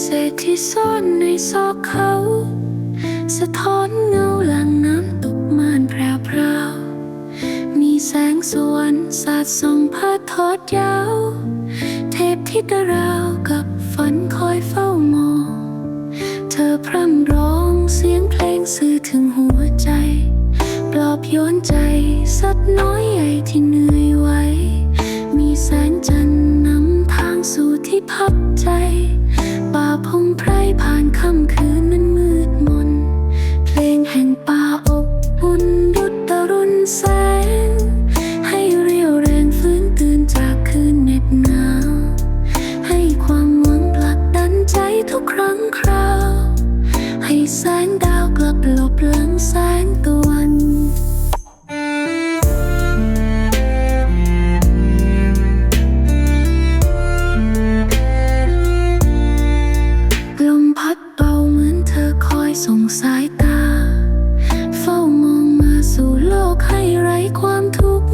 ศษที่ซ่อนในซอกเขา สะท้อนเงาหลังน้ำตกม่านแพรวพราวมีแสงสวรรค์สาดส่องผ้าทอดยาว เทพทิดราวกับฝันคอยเฝ้ามอง เธอพร่ำร้องเสียงเพลงสื่อถึงหัวใจ ปลอบโยนใจ สัตว์น้อยใหญ่ที่เหนื่อยไว้ มีแสงจันทร์นำทางสู่ที่พักใจ ป่าพงไพรผ่านค่ำคืนนั้นมืดมน เพลงแห่งป่าอบอุ่นดุจตะรุณแสง ให้เรียวแรงฟื้นตื่นจากคืนเหน็บหนาว ให้ความหวังผลักดันใจทุกครั้งคราว ให้แสงดาวกลับหลบหลังแสง สายตา เฝ้ามองมาสู่โลกให้ไร้ความทุกข์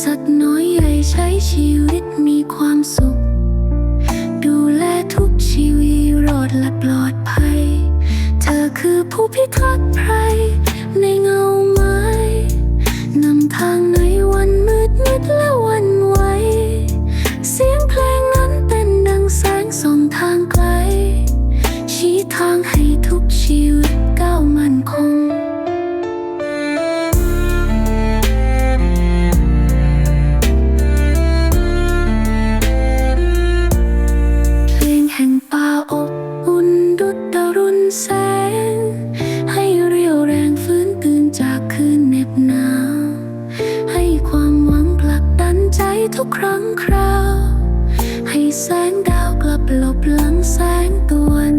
สัตว์น้อยใหญ่ใช้ชีวิตมีความสุข ดูแลทุกชีวิตรอดและปลอดภัย เธอคือผู้พิทักษ์ภัยในเงา ทุกครั้งคราว ให้แสงดาวกลับหลบหลังแสงตะวัน